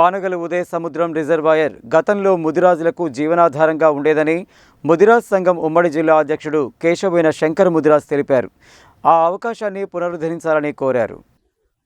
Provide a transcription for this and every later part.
పానగల ఉదయ సముద్రం రిజర్వాయర్ గతంలో ముదిరాజులకు జీవనాధారంగా ఉండేదని ముదిరాజ్ సంఘం ఉమ్మడి జిల్లా అధ్యక్షుడు కేశవైన శంకర్ ముదిరాజ్ తెలిపారు. ఆ అవకాశాన్ని పునరుద్ధరించాలని కోరారు.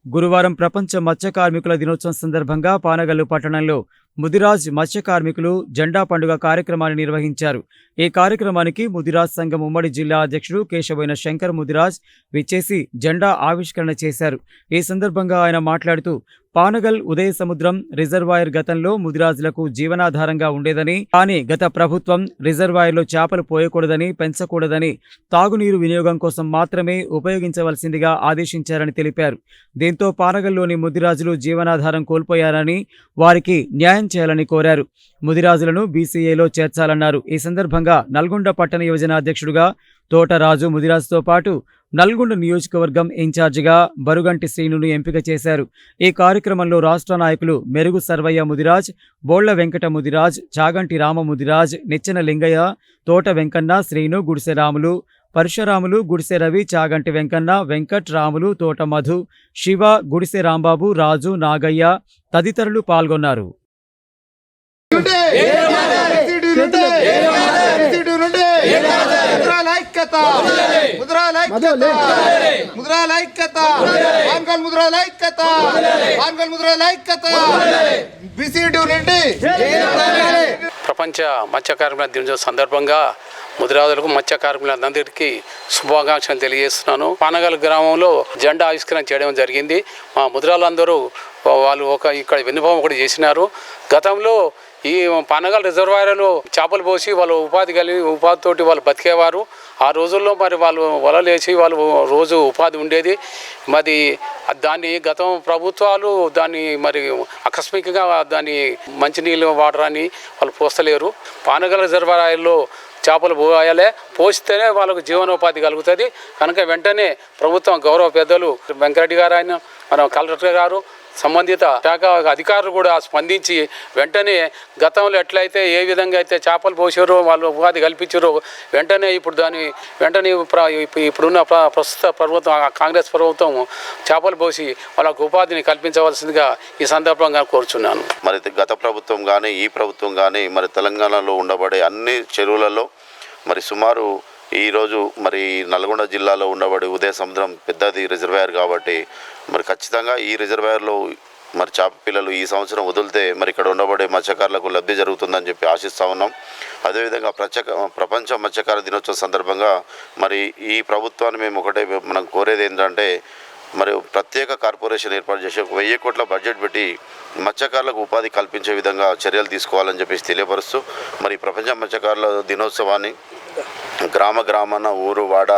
గురువారం ప్రపంచ మత్స్య కార్మికుల దినోత్సవం సందర్భంగా పానగల్లు పట్టణంలో ముదిరాజ్ మత్స్య కార్మికులు జెండా పండుగ కార్యక్రమాన్ని నిర్వహించారు. ఈ కార్యక్రమానికి ముదిరాజ్ సంఘం ఉమ్మడి జిల్లా అధ్యక్షుడు కేశవైన శంకర్ ముదిరాజ్ విచ్చేసి జెండా ఆవిష్కరణ చేశారు. ఈ సందర్భంగా ఆయన మాట్లాడుతూ పానగల్ ఉదయ సముద్రం రిజర్వాయర్ గతంలో ముదిరాజులకు జీవనాధారంగా ఉండేదని కానీ గత ప్రభుత్వం రిజర్వాయర్లో చేపలు పోయకూడదని పెంచకూడదని తాగునీరు వినియోగం కోసం మాత్రమే ఉపయోగించవలసిందిగా ఆదేశించారని తెలిపారు. దీంతో పానగల్లోని ముదిరాజులు జీవనాధారం కోల్పోయారని వారికి న్యాయం చేయాలని కోరారు. ముదిరాజులను బీసీఏలో చేర్చాలన్నారు. ఈ సందర్భంగా నల్గొండ పట్టణ యువజన అధ్యక్షుడుగా తోటరాజు ముదిరాజుతో పాటు నల్గొండ నియోజకవర్గం ఇన్ఛార్జిగా బరుగంటి శ్రీనును ఎంపిక చేశారు. ఈ కార్యక్రమంలో రాష్ట్ర నాయకులు మెరుగు సర్వయ్య ముదిరాజ్ బోళ్ళ వెంకట ముదిరాజ్ చాగంటి రామ ముదిరాజ్ నిచ్చెన లింగయ్య తోట వెంకన్న శ్రీను గుడిసె రాములు పరశురాములు గుడిసె రవి చాగంటి వెంకన్న వెంకట్ రాములు తోట మధు శివ గుడిసె రాంబాబు రాజు నాగయ్య తదితరులు పాల్గొన్నారు నుండి ఎస్సీడీ నుండి ఎస్సీడీ నుండి ముద్రాల ఐక్యత. ముద్రాల. ఐక్యత. ముద్రాల. ఐక్యత. ఆంగల్ ముద్రాల ఐక్యత. ఆంగల్ ముద్రాల ఐక్యత. బిసిడి నుండి ప్రపంచ మత్స్య కార్మికుల దినోత్సవం సందర్భంగా ముదిరాజులకు మత్స్య కార్మికులందరికీ శుభాకాంక్షలు తెలియజేస్తున్నాను. పానగల్ గ్రామంలో జెండా ఆవిష్కరణ చేయడం జరిగింది. మా ముదిరాలందరూ వాళ్ళు ఒక ఇక్కడ విన్నపం ఒకటి చేసినారు. గతంలో ఈ పనగల రిజర్వాయర్లో చేపలు పోసి వాళ్ళు ఉపాధి కలిగి ఉపాధితోటి వాళ్ళు బతికేవారు. ఆ రోజుల్లో మరి వాళ్ళు వలలేసి వాళ్ళు రోజు ఉపాధి ఉండేది. మరి దాన్ని గతం ప్రభుత్వాలు దాన్ని మరి ఆకస్మికంగా దాన్ని మంచినీళ్ళు వాడరాని వాళ్ళు పోస్తలేరు. పానగల రిజర్వాయర్లో చేపలు పోయాలే పోస్తేనే వాళ్ళకు జీవనోపాధి కలుగుతుంది. కనుక వెంటనే ప్రభుత్వం గౌరవ పెద్దలు వెంకరెడ్డి గారు ఆయన మన కలెక్టర్ గారు సంబంధిత శాఖ అధికారులు కూడా స్పందించి వెంటనే గతంలో ఎట్లయితే ఏ విధంగా అయితే చేపలు పోసారో వాళ్ళు ఉపాధి కల్పించారో వెంటనే ఇప్పుడు దాని వెంటనే ఇప్పుడున్న ప్ర- ప్రస్తుత ప్రభుత్వం కాంగ్రెస్ ప్రభుత్వం చేపలు పోసి వాళ్ళకు ఉపాధిని కల్పించవలసిందిగా ఈ సందర్భంగా కోరుచున్నాను. మరి గత ప్రభుత్వం కానీ ఈ ప్రభుత్వం కానీ మరి తెలంగాణలో ఉండబడే అన్ని చెరువులలో మరి సుమారు ఈరోజు మరి నల్గొండ జిల్లాలో ఉన్నవాడు ఉదయ సముద్రం పెద్దది రిజర్వాయర్ కాబట్టి మరి ఖచ్చితంగా ఈ రిజర్వాయర్లో మరి చేప పిల్లలు ఈ సంవత్సరం వదిలితే మరి ఇక్కడ ఉండబడే మత్స్యకారులకు లబ్ధి జరుగుతుందని చెప్పి ఆశిస్తూ ఉన్నాం. అదేవిధంగా ప్రత్యేక ప్రపంచ మత్స్యకార దినోత్సవం సందర్భంగా మరి ఈ ప్రభుత్వాన్ని మేము ఒకటే మనం కోరేది ఏంటంటే మరి ప్రత్యేక కార్పొరేషన్ ఏర్పాటు చేసి ఒక వెయ్యి కోట్ల బడ్జెట్ పెట్టి మత్స్యకారులకు ఉపాధి కల్పించే విధంగా చర్యలు తీసుకోవాలని చెప్పేసి తెలియపరుస్తూ మరి ప్రపంచ మత్స్యకారుల దినోత్సవాన్ని గ్రామ గ్రామాన ఊరు వాడ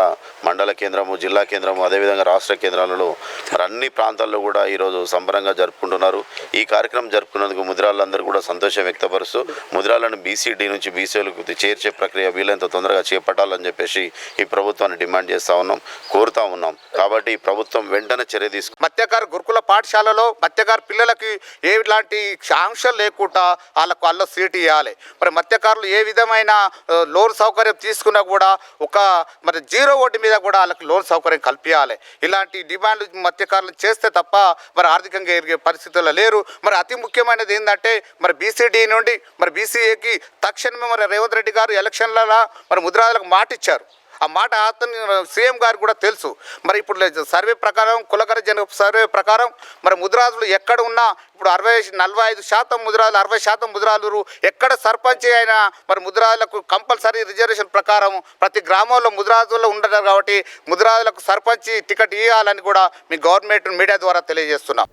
మండల కేంద్రము జిల్లా కేంద్రము అదేవిధంగా రాష్ట్ర కేంద్రాలలో మరి అన్ని ప్రాంతాల్లో కూడా ఈరోజు సంబరంగా జరుపుకుంటున్నారు. ఈ కార్యక్రమం జరుపుకున్నందుకు ముదిరాళ్ళందరూ కూడా సంతోషం వ్యక్తపరుస్తూ ముదిరాలను బీసీడీ నుంచి బీసీలకు చేర్చే ప్రక్రియ వీలైనంత తొందరగా చేపట్టాలని చెప్పేసి ఈ ప్రభుత్వాన్ని డిమాండ్ చేస్తూ ఉన్నాం కోరుతా ఉన్నాం. కాబట్టి ఈ ప్రభుత్వం వెంటనే చర్య తీసుకు మత్స్యకారు గురుకుల పాఠశాలలో మత్స్యకారు పిల్లలకి ఎలాంటి ఆంక్షలు లేకుండా వాళ్ళకు వాళ్ళ సీట్ ఇవ్వాలి మరి మత్స్యకారులు ఏ విధమైన లోన్ సౌకర్యం తీసుకున్నా కూడా ఒక మరి జీరో వడ్డీ మీద కూడా వాళ్ళకి లోన్ సౌకర్యం కల్పించాలి ఇలాంటి డిమాండ్లు మత్స్యకారులు చేస్తే తప్ప మరి ఆర్థికంగా ఎరిగే పరిస్థితుల్లో లేరు. మరి అతి ముఖ్యమైనది ఏంటంటే మరి బీసీడీ నుండి మరి బీసీఏకి తక్షణమే మరి రేవంత్ రెడ్డి గారు ఎలక్షన్లలో మరి ముద్రాలకు మాట ఇచ్చారు ఆ మాట అతని సీఎం గారికి కూడా తెలుసు. మరి ఇప్పుడు సర్వే ప్రకారం కులకర జన సర్వే ప్రకారం మరి ముద్రాజులు ఎక్కడ ఉన్నా ఇప్పుడు అరవై నలభై ఐదు శాతం ముద్రాలు అరవై శాతం ముద్రాలు ఎక్కడ సర్పంచ్ అయినా మరి ముద్రాలకు కంపల్సరీ రిజర్వేషన్ ప్రకారం ప్రతి గ్రామంలో ముద్రాజుల్లో ఉండరు కాబట్టి ముద్రాజులకు సర్పంచ్ టికెట్ ఇవ్వాలని కూడా మీ గవర్నమెంట్ మీడియా ద్వారా తెలియజేస్తున్నాం.